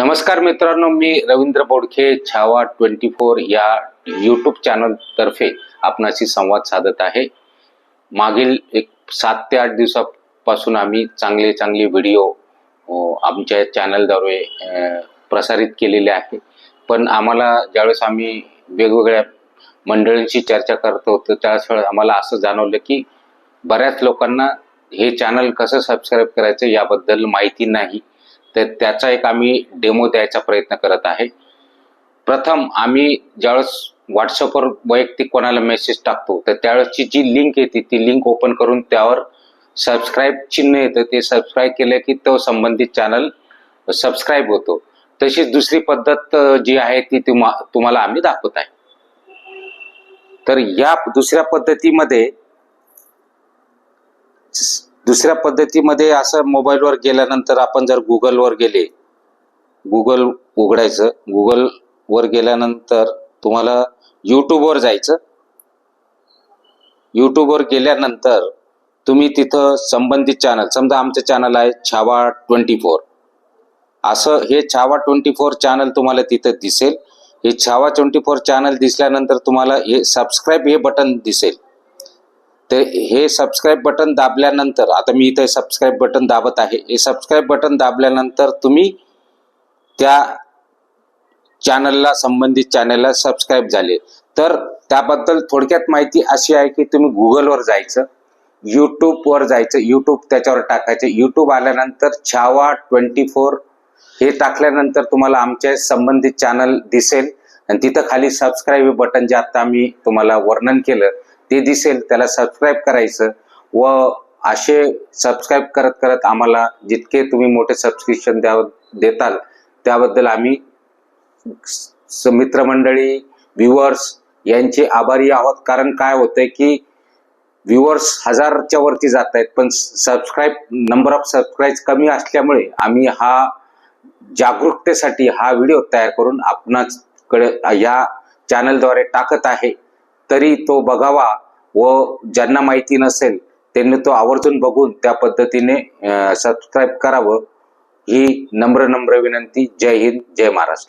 नमस्कार मित्रांनो मी रवींद्र बोडखे छावा ट्वेंटी फोर या यूट्यूब चॅनल तर्फे आपणाशी संवाद साधत आहे. मागील एक सात ते आठ दिवसापासून आम्ही चांगले चांगले व्हिडिओ आमच्या चॅनलद्वारे प्रसारित केलेले आहे. पण आम्हाला ज्यावेळेस आम्ही वेगवेगळ्या मंडळींशी चर्चा करत होतो त्यावेळेस आम्हाला असं जाणवलं की बऱ्याच लोकांना हे चॅनल कसं सबस्क्राईब करायचं याबद्दल माहिती नाही. तर त्याचा एक आम्ही डेमो द्यायचा प्रयत्न करत आहे. प्रथम आम्ही ज्यावेळेस व्हॉट्सअपवर वैयक्तिक कोणाला मेसेज टाकतो तर त्यावेळेसची जी लिंक येते ती लिंक ओपन करून त्यावर सबस्क्राईब चिन्ह येतं. ते सबस्क्राईब केलं की तो संबंधित चॅनल सबस्क्राईब होतो. तशीच दुसरी पद्धत जी आहे ती तुम्हा तुम्हाला आम्ही दाखवत आहे. तर या दुसऱ्या पद्धतीमध्ये दुसऱ्या पद्धतीमध्ये असं मोबाईलवर गेल्यानंतर आपण जर गुगलवर गेले गुगल उघडायचं गुगलवर गेल्यानंतर तुम्हाला यूट्यूबवर जायचं. यूट्यूबवर गेल्यानंतर तुम्ही तिथं संबंधित चॅनल समजा आमचं चॅनल आहे छावा ट्वेंटी फोर असं हे छावा ट्वेंटी फोर चॅनल तुम्हाला तिथं दिसेल. हे छावा ट्वेंटी फोर चॅनल दिसल्यानंतर तुम्हाला हे सबस्क्राईब हे बटन दिसेल. तर हे सबस्क्राईब बटन दाबल्यानंतर आता मी इथे सबस्क्राईब बटन दाबत आहे हे सबस्क्राईब बटन दाबल्यानंतर तुम्ही त्या चॅनलला संबंधित चॅनलला सबस्क्राईब झाले. तर त्याबद्दल थोडक्यात माहिती अशी आहे की तुम्ही गुगलवर जायचं यूट्यूबवर जायचं यूट्यूब त्याच्यावर टाकायचं. यूट्यूब आल्यानंतर छावा ट्वेंटी फोर हे टाकल्यानंतर तुम्हाला आमच्या संबंधित चॅनल दिसेल. आणि तिथं खाली सबस्क्राईब बटन जे आता मी तुम्हाला वर्णन केलं ते दिसेल त्याला सबस्क्राईब करायचं व असे सबस्क्राईब करत करत आम्हाला जितके तुम्ही मोठे सबस्क्रिप्शन द्या देताल त्याबद्दल आम्ही स- मित्रमंडळी व्ह्युअर्स यांचे आभारी आहोत. कारण काय होतंय की व्ह्युअर्स हजारच्या वरती जात आहेत पण सबस्क्राईब नंबर ऑफ सबस्क्राईब कमी असल्यामुळे आम्ही हा जागरूकतेसाठी हा व्हिडिओ तयार करून आपणाकडे या चॅनलद्वारे टाकत आहे. तरी तो बघावा व ज्यांना माहिती नसेल त्यांनी तो आवर्जून बघून त्या पद्धतीने सबस्क्राईब करावं. ही नम्र नम्र विनंती. जय हिंद जय महाराष्ट्र.